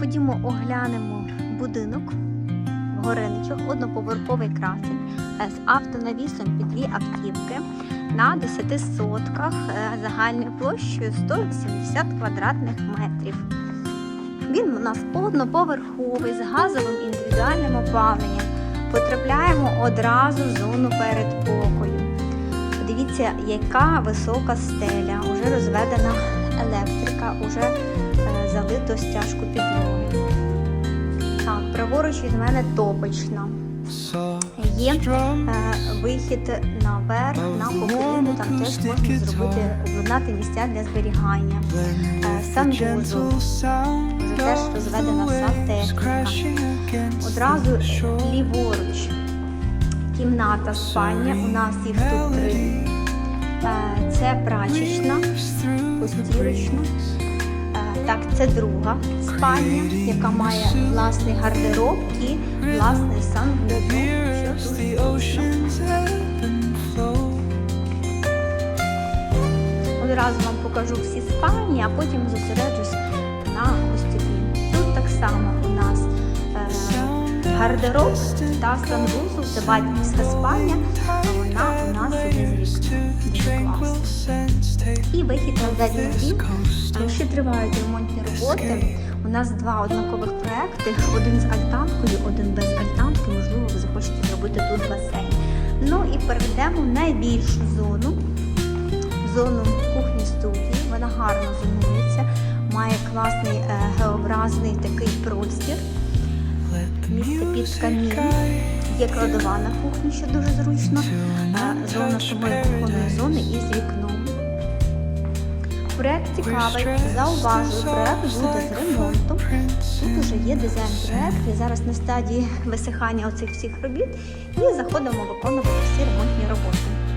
Ходімо, оглянемо будинок в Гориничах, одноповерховий красень з автонавісом під дві автівки на 10 сотках е, загальною площею 170 квадратних метрів. Він у нас одноповерховий з газовим індивідуальним опаленням. Потрапляємо одразу в зону передпокою. Подивіться, яка висока стеля, уже розведена електрика, уже залито стяжку підлоги. Так, праворуч від мене топочна. Є е, вихід наверх на похилину, там теж можна зробити обладнати місця для зберігання. Е, санвузол, вже теж розведена сантехніка. Одразу ліворуч кімната, спальня. У нас їх тут три. Е, Це прачечна, постірочна. Так, це друга спальня, яка має власний гардероб і власний санвузол. Одразу вам покажу всі спальні, а потім зосереджусь на гостєві. Тут так само у нас е, гардероб та санвузол, це батьківська спальня, а вона у нас іде з вікна. І вихід на задній двір. Ще тривають ремонтні роботи. У нас два однакових проекти: один з альтанкою, один без альтанки. Можливо, ви захочете зробити тут басейн. Ну і перейдемо в найбільшу зону зону кухні студії. Вона гарно зонується, має класний е, геобразний такий простір. Місце під камін. Є кладова на кухні, що дуже зручно. Е, Зона самої кухонної зони із вікном. Проект цікавий, зауважую, проект буде з ремонтом. Тут уже є дизайн-проект, Я зараз на стадії висихання оцих всіх робіт і заходимо виконувати всі ремонтні роботи.